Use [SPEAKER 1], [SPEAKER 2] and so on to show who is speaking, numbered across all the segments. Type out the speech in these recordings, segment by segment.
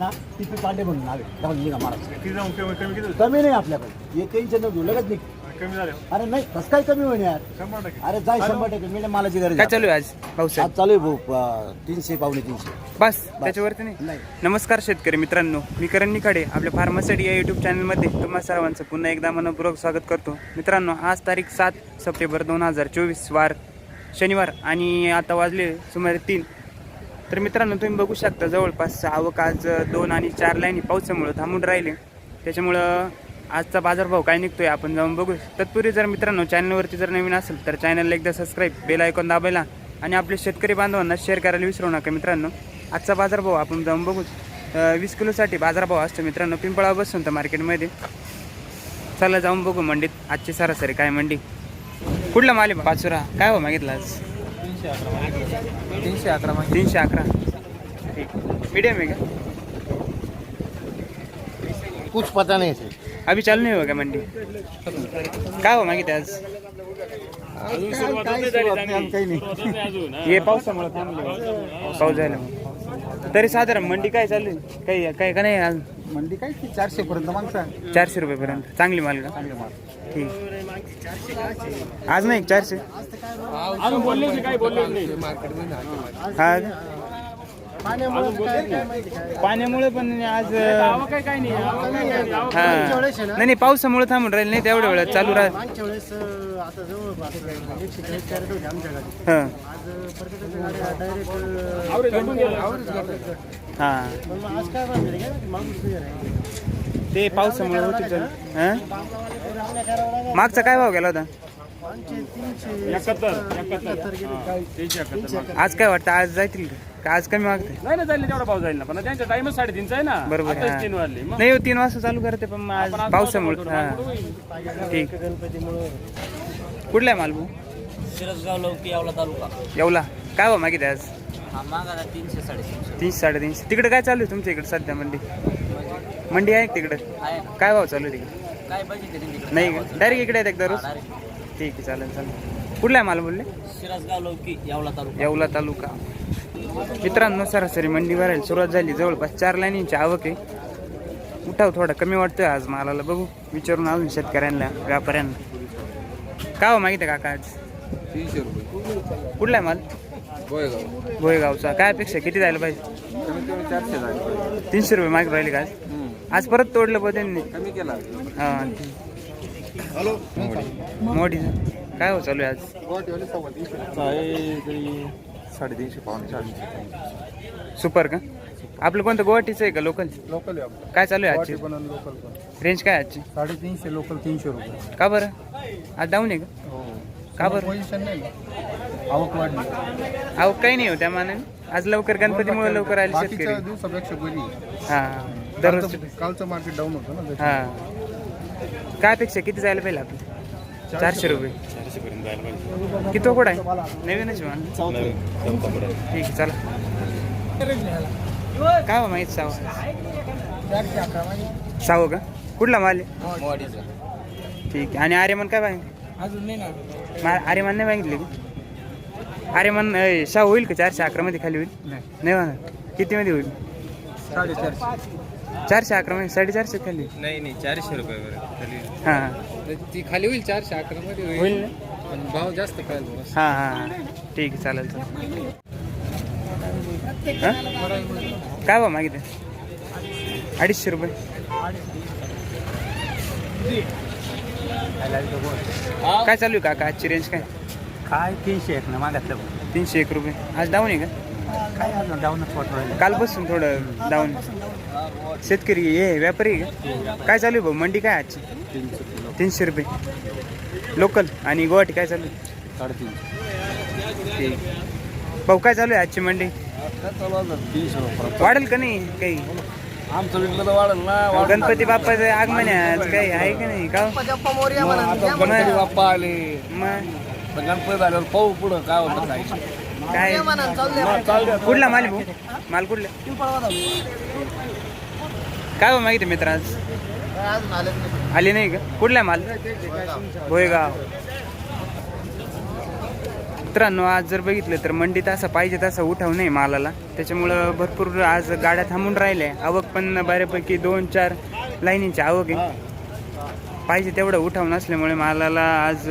[SPEAKER 1] ना टिपी पांडे म्हणून नाव निघा महाराज
[SPEAKER 2] कमी कमी किती
[SPEAKER 1] कमी नाही आपल्याकडे. हे टेन्शन नको घेऊ, लगेच निघ.
[SPEAKER 2] कमी झाले.
[SPEAKER 1] अरे नाही कसं काय कमी होईल यार?
[SPEAKER 2] शंभर टक्के.
[SPEAKER 1] अरे जाय शंभर टक्के. मी मालाची गरज
[SPEAKER 3] काय
[SPEAKER 1] आहे.
[SPEAKER 3] चालू आहे आज? पावसाळ्यात
[SPEAKER 1] आज चालू आहे भाऊ प- तीनशे पावणे तीनशे.
[SPEAKER 3] बस त्याच्यावरती नाही?
[SPEAKER 1] नाही.
[SPEAKER 3] नमस्कार शेतकरी मित्रांनो. मी करण निखाडे आपल्या फार्मासिटी या यूट्यूब चॅनलमध्ये तुम्हा सर्वांचं पुन्हा एकदा मनपूर्वक स्वागत करतो. मित्रांनो आज तारीख सात सप्टेंबर दोन हजार चोवीस वार शनिवार आणि आता वाजले सुमारे तीन. तर मित्रांनो तुम्ही बघू शकता जवळपास आवक आज दोन आणि चार लाईनी पावसामुळं थांबून राहिले. त्याच्यामुळं आजचा बाजारभाव काय निघतोय आपण जाऊन बघू. तत्पूर्वी जर मित्रांनो चॅनलवरती जर नवीन असेल तर चॅनलला एकदा सबस्क्राईब बेल ऐकून दाबायला आणि आपले शेतकरी बांधवांना शेअर करायला विसरू नका मित्रांनो. आजचा बाजारभाव आपण जाऊन बघू. वीस किलोसाठी बाजारभाव असतो मित्रांनो पिंपळा बसून तर मार्केटमध्ये चला जाऊन बघू मंडीत आजची सरासरी काय मंडी. कुठला माल पाचुरा. काय हो मागितला आज?
[SPEAKER 2] तीनशे अकरा
[SPEAKER 3] तीनशे अकरा ठीक. मीडियम आहे का?
[SPEAKER 1] कुछ पता नाही इसे.
[SPEAKER 3] अभी चालू नाही हो का मंडी. काय हो मागितले आज?
[SPEAKER 1] काही नाही.
[SPEAKER 3] हे. पावसामुळे थांबले. पाऊस झाला. तरी साधारण मंडी काय चालू आहे? काही काय का नाही आज?
[SPEAKER 1] मंडी काय ती चारशे पर्यंत माणसा
[SPEAKER 3] चारशे रुपयेपर्यंत. चांगली माल का? ठीक आज नाही चारशे. हा? पाण्यामुळे पण आज हा. नाही नाही पावसामुळे थांबून राहील नाही तेवढ्या वेळात चालू
[SPEAKER 4] गाडी
[SPEAKER 3] हा. हा ते पावसामुळे होते हा?
[SPEAKER 4] लागेल.
[SPEAKER 3] मागचा काय भाव गेला होता. आज काय वाटतं? आज जातील का? आज कमी मागते
[SPEAKER 2] नाही ना जाईल तेवढा पाऊस जाईल ना. पण त्यांच्या टाइमच साडेतीनचा आहे ना.
[SPEAKER 3] बरोबर
[SPEAKER 2] आताच
[SPEAKER 3] हा.
[SPEAKER 2] तीन वाजले मग
[SPEAKER 3] नाही हो, तीन वाजता चालू करते पण मग आज पावसामुळे हा. ठीक.
[SPEAKER 4] गणपतीमुळं
[SPEAKER 3] कुठला आहे मालभू
[SPEAKER 5] शिरसगाव लौकी यावला तालुका.
[SPEAKER 3] येवला. काय भाव मागितले आज?
[SPEAKER 5] हा मागा तीनशे साडेतीनशे.
[SPEAKER 3] तीनशे साडेतीनशे. तिकडे काय चालू आहे तुमच्या इकडे सध्या मंडी? मंडी आहे का तिकडे?
[SPEAKER 5] आहे
[SPEAKER 3] काय भाव चालू आहे तिकडे?
[SPEAKER 5] काय बघितले तुम्ही तिकडे?
[SPEAKER 3] नाही का? डायरेक्ट इकडे आहेत एकदा रोज?
[SPEAKER 5] हा.
[SPEAKER 3] ठीक आहे चालेल चालेल. कुठला आहे माल बोलले?
[SPEAKER 5] शिरसगाव लौकी यावला तालुका.
[SPEAKER 3] येवला तालुका. मित्रांनो सरासरी मंडी भरायला सुरुवात झाली. जवळपास चार लाईनींची आवक आहे. उठाव थोडा कमी वाटतोय आज मालाला. बघू विचारून अजून शेतकऱ्यांना व्यापाऱ्यांना. काय हो मागितलं काका आज?
[SPEAKER 2] तीनशे रुपये.
[SPEAKER 3] कुठला आहे माल?
[SPEAKER 2] गोयगाव
[SPEAKER 3] भोयगावचा. काय अपेक्षा किती जायला पाहिजे?
[SPEAKER 2] कमीत कमी चारशे झाले
[SPEAKER 3] तीनशे रुपये मागे राहिले का आज परत तोडलं पण त्यांनी.
[SPEAKER 2] कमी केला.
[SPEAKER 3] हां. मोठीचं काय हो चालू आहे आज?
[SPEAKER 2] साडेतीनशे पावणे चारशे
[SPEAKER 3] सुपर का? आपलं कोणतं गुवाहाटीचं आहे का लोकल
[SPEAKER 2] लोकल आहे आपलं.
[SPEAKER 3] काय चालू आहे आजची?
[SPEAKER 2] पण लोकल पण.
[SPEAKER 3] रेंज काय आहे आजची?
[SPEAKER 2] साडेतीनशे लोकल तीनशे रुपये.
[SPEAKER 3] का बरं? आज डाऊन आहे का?
[SPEAKER 2] हो.
[SPEAKER 3] का बरं?
[SPEAKER 2] पोझिशन नाही आवक वाढली.
[SPEAKER 3] अहो काही नाही हो त्या मानाने. आज लवकर गणपतीमुळे लवकर आले शेतकरी.
[SPEAKER 2] बाकीच्या दिवसापेक्षा बरी
[SPEAKER 3] हा. दररोज
[SPEAKER 2] कालचं मार्केट डाऊन होतं ना
[SPEAKER 3] हा. काय अपेक्षा? किती जायला पाहिजे आपलं? चारशे रुपये. किती कोड आहे? नवीनच मला ठीक आहे चला. काय हो माहिती साव? सावं का? कुठला माल ठीक आहे. आणि आर्यमन काय पाहिजे आर्यमान नाही मागितले का? आर्यमान अय, शाहू होईल का? चारशे अकरा मध्ये खाली होईल? नाही. म्हणा किती मध्ये होईल?
[SPEAKER 2] साडेचारशे.
[SPEAKER 3] चारशे अकरा मध्ये साडेचारशे खाली?
[SPEAKER 2] नाही नाही चारशे रुपये खाली.
[SPEAKER 3] हां.
[SPEAKER 2] ती खाली होईल चारशे अकरा मध्ये
[SPEAKER 3] होईल. ना?
[SPEAKER 2] पण भाव जास्त पाहिजे
[SPEAKER 3] हां हां ठीक आहे चालेल चालेल. हां? काय भाव मागितले? अडीचशे रुपये. काय चालू आहे काका? आजची रेंज काय?
[SPEAKER 1] काय तीनशे एक ना मागातलं.
[SPEAKER 3] तीनशे एक रुपये. आज डाऊन आहे का?
[SPEAKER 1] काय अजून डाऊनच वाटू राहिलं?
[SPEAKER 3] कालपासून थोडं डाऊन शेतकरी हे व्यापारी का? काय चालू आहे भाऊ? मंडी काय आजची? तीनशे रुपये. लोकल आणि गुवाहाटी काय चालू आहे?
[SPEAKER 2] साडेतीनशे
[SPEAKER 3] ठीक भाऊ काय चालू आहे आजची मंडी?
[SPEAKER 2] तीनशे रुपये
[SPEAKER 3] वाढेल का नाही काही?
[SPEAKER 2] आमचं विकलं तर वाढेल ना
[SPEAKER 3] गणपती बाप्पाचं आगमन आहे आज काही आहे का नाही? का.
[SPEAKER 2] आता गणपती बाप्पा आले.
[SPEAKER 3] मग
[SPEAKER 2] तर गणपती झाल्यावर पाहू पुढं काय होतं काय.
[SPEAKER 4] चालू द्या.
[SPEAKER 3] कुठला माल भाऊ? माल कुठला. काय हो माहिती मित्र आज
[SPEAKER 4] नाही.
[SPEAKER 3] आले नाही का? कुठला माल? भोयगाव. मित्रांनो आज जर बघितलं तर मंडीत असं पाहिजे तसा उठाव नाही मालाला. त्याच्यामुळं भरपूर आज गाड्या थांबून राहिल्या. आवक पण बऱ्यापैकी दोन चार लाईनीची आवक आहे. पाहिजे तेवढं उठाव नसल्यामुळे मालाला आज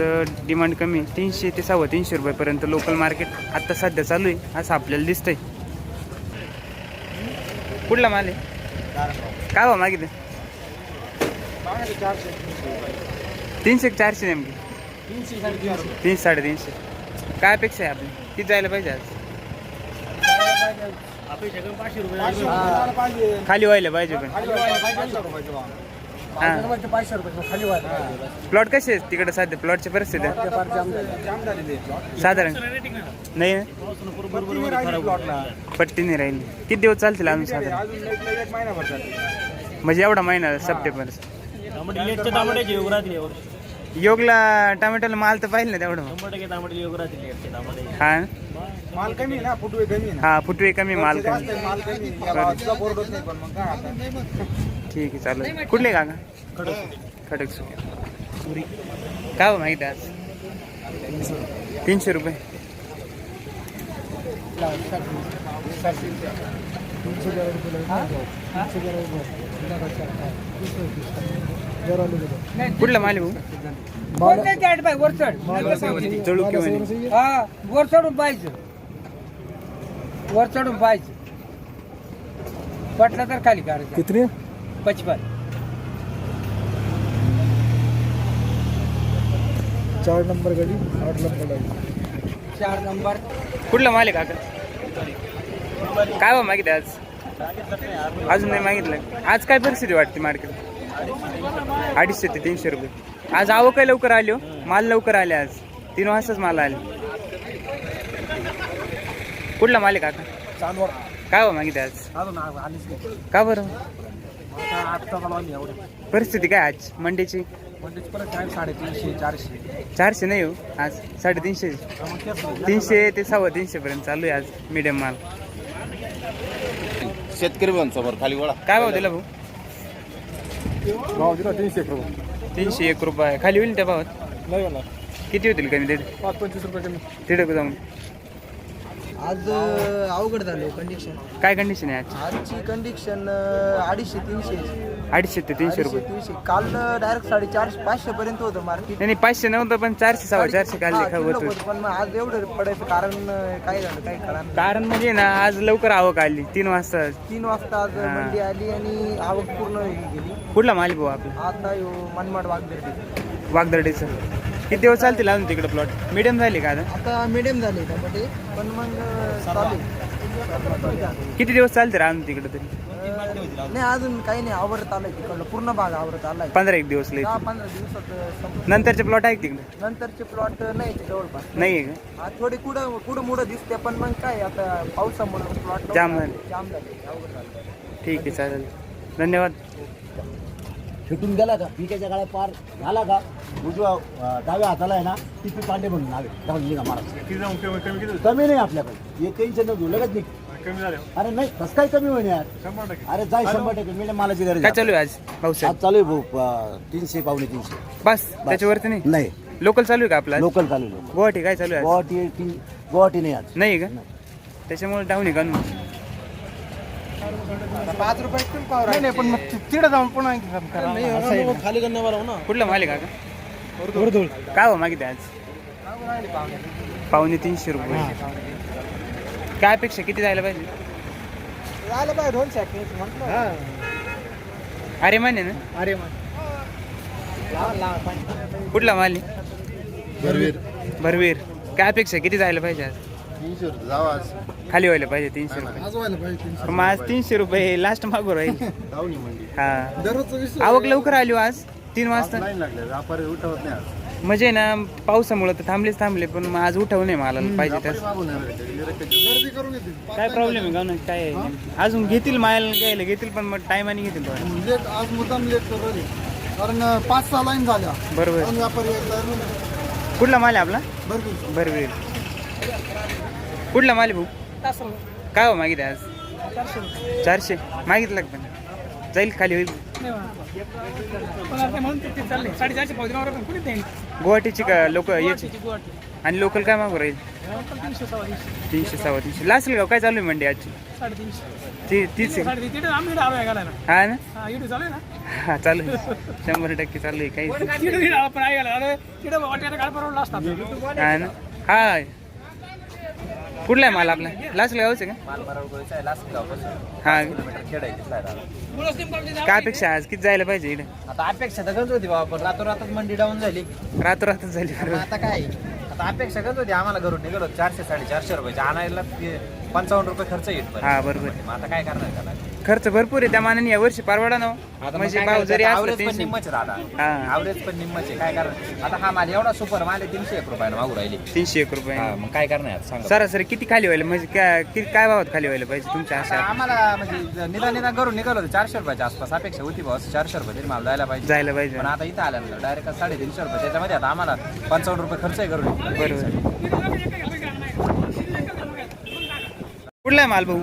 [SPEAKER 3] डिमांड कमी तीनशे ते सव्वा तीनशे रुपयापर्यंत लोकल मार्केट आत्ता सध्या चालू आहे असं आपल्याला दिसतंय. कुठला माल आहे? काय भाव मागितलं? तीनशे चारशे नेमकी? तीनशे साडेतीनशे. काय अपेक्षा आहे आपली? किती जायला पाहिजे आज? खाली व्हायला पाहिजे पण. हा.
[SPEAKER 4] पाचशे रुपये खाली
[SPEAKER 3] प्लॉट कसे आहेत तिकडे सध्या? प्लॉटची परिस्थिती? आहे? साधारण नाही ना? पट्टी नाही राहील किती दिवस चालतील अजून साधारण म्हणजे एवढा महिना सप्टेंबर.
[SPEAKER 5] तांबड्याची योग राहतील
[SPEAKER 3] योगला टोमॅटोला माल तर पाहिजे ना तेवढं
[SPEAKER 5] शंभर टक्के तांबडे योग राहतील लेटचे तांबडे
[SPEAKER 3] हा?
[SPEAKER 1] माल कमी आहे ना फुटवे कमी आहे ना.
[SPEAKER 3] हा फुटवे कमी माल
[SPEAKER 1] जास्त
[SPEAKER 3] कमी.
[SPEAKER 1] आहे, माल कमी आहे. या भावाचा बोर्ड होत नाही पण मग काय आता?
[SPEAKER 3] ठीक आहे चालेल. कुठले काका? खडक सुके काय हो माहिती आज? तीनशे रुपये. कुठला माल आहे भाऊ? किंवा नाही?
[SPEAKER 4] हा वर चढून पाहिजे वर चढून पाहिजे पटलं तर खाली काढायचं.
[SPEAKER 1] किती
[SPEAKER 4] पचपन।
[SPEAKER 1] चार नंबर गाडी आठ नंबर गाडी.
[SPEAKER 4] चार नंबर।
[SPEAKER 3] कुठला माल आहे काका काय हो मागितलं आज? अजून नाही मागितलं. आज काय परिस्थिती वाटते मार्केट अडीचशे ते तीनशे रुपये. आज आवक काय लवकर आली हो. माल लवकर आले आज. तीन वाजताच माल आले. कुठला माल आहे काका
[SPEAKER 1] चांदवड.
[SPEAKER 3] काय हो मागितलं आज?
[SPEAKER 1] अजून आलीच नाही.
[SPEAKER 3] का बरं?
[SPEAKER 1] आता एवढे.
[SPEAKER 3] परिस्थिती काय आज? मंडीची?
[SPEAKER 1] परत काय? साडेतीनशे चारशे.
[SPEAKER 3] चारशे नाही हो आज साडेतीनशे.
[SPEAKER 1] मग तेच
[SPEAKER 3] तीनशे ते सव्वा तीनशे पर्यंत चालू आहे आज मीडियम माल.
[SPEAKER 2] शेतकरी समोर खाली वळा.
[SPEAKER 3] काय भाव दिला भाऊ?
[SPEAKER 1] भाव दिला तीनशे एक रुपये.
[SPEAKER 3] तीनशे एक रुपये. खाली होईल त्या भावात?
[SPEAKER 1] नाही होणार.
[SPEAKER 3] किती होतील कमी ते
[SPEAKER 1] पाच पंचवीस रुपये कमी.
[SPEAKER 3] तिकडे जाऊन.
[SPEAKER 6] आज अवघड झालं कंडिशन
[SPEAKER 3] काय कंडिशन आहे आज?
[SPEAKER 6] आजची कंडिशन अडीचशे तीनशे.
[SPEAKER 3] अडीचशे ते तीनशे रुपये.
[SPEAKER 6] तीनशे. काल डायरेक्ट साडेचारशे पाचशे पर्यंत होतं मार्केट
[SPEAKER 3] नाही नाही, पाचशे नव्हतं पण चारशे सव्वा चारशे काल
[SPEAKER 6] हा,
[SPEAKER 3] होतं.
[SPEAKER 6] पण मग आज एवढं पडायचं कारण अं, काय झालं काय कळा
[SPEAKER 3] कारण म्हणजे ना आज लवकर आवक आली तीन वाजता.
[SPEAKER 6] तीन वाजता आज
[SPEAKER 3] हा.
[SPEAKER 6] मंडी आली आणि आवक पूर्ण हे गेली.
[SPEAKER 3] कुठला माल भाऊ आपला?
[SPEAKER 6] आता यो मनमाड वागदर्डी.
[SPEAKER 3] वागदर्डीचं. किती दिवस चालतील अजून तिकडे प्लॉट मीडियम झाले का आता
[SPEAKER 6] आता मिडियम झाले पण मग चालू.
[SPEAKER 3] किती दिवस चालतील अजून तिकडे तरी?
[SPEAKER 6] नाही अजून काही नाही आवरत आलंय तिकडलं. पूर्ण भाग आवरत आलाय.
[SPEAKER 3] पंधरा एक दिवस लई
[SPEAKER 6] दहा पंधरा दिवसात संपलं.
[SPEAKER 3] नंतरचे प्लॉट आहे तिकडे?
[SPEAKER 6] नंतरचे प्लॉट नाही जवळपास.
[SPEAKER 3] नाही आहे का?
[SPEAKER 6] हा थोडी कुठं कुठं मुडं दिसते पण मग काय आता पावसामुळे प्लॉट
[SPEAKER 3] जाम झाले.
[SPEAKER 6] जाम झाले अवघड झालं
[SPEAKER 3] ठीक आहे चालेल. धन्यवाद.
[SPEAKER 7] फिटून गेला का? पिकाच्या काळात पार झाला का? उजव्या डाव्या हाताला आहे ना टिपी पांडे म्हणून नावे. जाऊन निघा महाराज कमी नाही आपल्याकडे. एक इंच न घेऊ लगेच निघ.
[SPEAKER 1] झाले.
[SPEAKER 7] अरे नाही कसं काय कमी होईल यार?
[SPEAKER 1] शंभर टक्के.
[SPEAKER 7] अरे जाय शंभर टक्के. मिळेल मालाची गरज
[SPEAKER 3] काय. चालू आहे आज?
[SPEAKER 7] आज
[SPEAKER 3] पावसाळ्यात
[SPEAKER 7] चालू आहे भाऊ तीनशे पावणे तीनशे.
[SPEAKER 3] बस त्याच्यावरती नाही?
[SPEAKER 7] नाही.
[SPEAKER 3] लोकल चालू आहे का आपला आज?
[SPEAKER 7] लोकल चालू आहे लोकल
[SPEAKER 3] गुवाहाटी काय चालू आहे आज?
[SPEAKER 7] गुवाहाटी गुवाहाटी नाही आज.
[SPEAKER 3] नाही का? त्याच्यामुळे डाऊन आहे का?
[SPEAKER 6] पाच रुपये पण पाव
[SPEAKER 1] नाही नाही पण मग ति- तिकडे जाऊन पुन्हा कमी करा. असं आहे ना.
[SPEAKER 6] खाली करणे ना.
[SPEAKER 3] कुठला माल आहे का काय हो मागितलं आज? पावणे तीनशे रुपये. काय अपेक्षा? किती जायला पाहिजे?
[SPEAKER 6] झालं पाहिजे दोन सेकंड म्हटलं.
[SPEAKER 3] अरे मान्य ना?
[SPEAKER 6] अरे मग लहान लहान पण.
[SPEAKER 3] कुठला माल? आहे भरवीर काय अपेक्षा? किती जायला पाहिजे आज? खाली व्हायला पाहिजे तीनशे रुपये. मग आज तीनशे रुपये लास्ट मागू राहील. हा. आवक लवकर आली हो आज तीन वाजता. म्हणजे ना पावसामुळे तर थांबलेच थांबले पण मग आज उठवू नये मला पाहिजे तसं काय प्रॉब्लेम आहे का ना काय आहे? नेमकी? अजून घेतील माल घ्यायला घेतील पण मग टायमाने घेतील थोडं.
[SPEAKER 8] लेट आज मुद्दाम लेट करू राहिले. कारण पाच सहा लाईन झाल्या.
[SPEAKER 3] बरोबर.
[SPEAKER 8] पण व्यापारी एकदा नाही.
[SPEAKER 3] कुठला माल आहे आपला?
[SPEAKER 8] बरं
[SPEAKER 3] भरवीर. कुठला माल भाऊ? काय हो मागितलं आज? चारशे. मागितलं का पण? जाईल खाली होईल. गुवाहाटीची का लोक याची? आणि लोकल काय मागू राहील? तीनशे सव्वा तीनशे. लासेल गाव काय चालू आहे मंडी आजची? ती तीच हा ना? हा चालू आहे शंभर टक्के चालू आहे. काही हा ना? हा. कुठला आहे माल आपला? लास्ट गावचं का? हा. काय अपेक्षा आहे आज? किती जायला पाहिजे इकडे
[SPEAKER 1] आता अपेक्षा तर गंज होती बाबा पण रातोरातच मंडी डाऊन झाली.
[SPEAKER 3] रातोरातच झाली
[SPEAKER 1] आता काय आता अपेक्षा गंज होती आम्हाला घरून निघालो चारशे साडेचारशे रुपयाचे आणायला पंचावन्न रुपये खर्च येईल.
[SPEAKER 3] हा बरोबर. आहे.
[SPEAKER 1] मग आता काय करणार त्याला?
[SPEAKER 3] खर्च भरपूर आहे त्या मानाने या वर्षी परवडा ना हो. म्हणजे भाव जरी असला
[SPEAKER 1] आवरेज पण
[SPEAKER 3] tension-
[SPEAKER 1] निम्मच दादा
[SPEAKER 3] हा.
[SPEAKER 1] पण निम्मच आहे. काय करणार आता हा माल एवढा सुपर माल आहे तीनशे एक रुपयाला मागू राहिली.
[SPEAKER 3] तीनशे एक रुपये.
[SPEAKER 1] मग काय करणार सांगा.
[SPEAKER 3] सरासरी किती खाली व्हायला? म्हणजे काय किती काय भावात खाली व्हायला पाहिजे तुमच्या
[SPEAKER 1] आता
[SPEAKER 3] आशा?
[SPEAKER 1] आम्हाला म्हणजे निदान निदान घरून निघालो होतो चारशे रुपयाच्या आसपास. अपेक्षा होती बॉस चारशे रुपये तरी माल जायला पाहिजे.
[SPEAKER 3] जायला पाहिजे.
[SPEAKER 1] पण आता इथं आल्यानंतर डायरेक्ट साडेतीनशे रुपये. त्याच्यामध्ये आता आम्हाला पंचावन्न रुपये खर्च आहे करून
[SPEAKER 3] बरोबर. कुठला आहे माल भाऊ?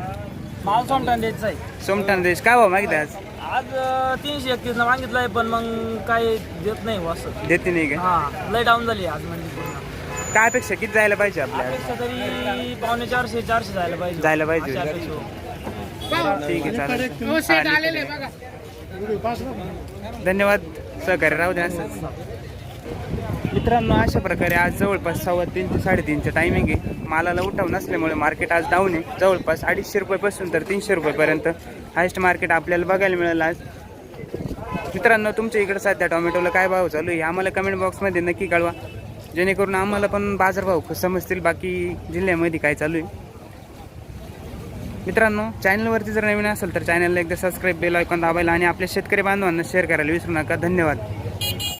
[SPEAKER 5] माल सोमटान द्यायचं आहे.
[SPEAKER 3] सोमठाण देश. काय भाव मागितलं आज?
[SPEAKER 5] आज अं, तीनशे एकतीसला मागितलंय पण मग काय देत नाही असं.
[SPEAKER 3] देते नाही का?
[SPEAKER 5] हा लय डाऊन झाली आज म्हणजे पूर्ण.
[SPEAKER 3] काय अपेक्षा? किती जायला पाहिजे आपल्या
[SPEAKER 5] अपेक्षा तरी पावणे चारशे चारशे जायला पाहिजे.
[SPEAKER 3] जायला पाहिजे.
[SPEAKER 5] अशी अपेक्षा होती.
[SPEAKER 3] ठीक आहे चालेल. हा, ठीक आहे. धन्यवाद. सहकार्य राहू द्या असंच मित्रांनो अशा प्रकारे आज जवळपास सव्वा तीन ते साडेतीनचं टायमिंग आहे. मालाला उठाव नसल्यामुळे मार्केट आज डाऊन आहे. जवळपास अडीचशे रुपयापासून तर तीनशे रुपयेपर्यंत हायस्ट मार्केट आपल्याला बघायला मिळालं आज. मित्रांनो तुमच्या इकडे सध्या टोमॅटोला काय भाव चालू आहे आम्हाला कमेंट बॉक्समध्ये नक्की कळवा. जेणेकरून आम्हाला पण बाजारभाव समजतील बाकी जिल्ह्यामध्ये काय चालू आहे. मित्रांनो चॅनलवरती जर नवीन असेल तर चॅनलला एकदा सबस्क्राईब बेल ऐकून दाबायला आणि आपल्या शेतकरी बांधवांना शेअर करायला विसरू नका. धन्यवाद.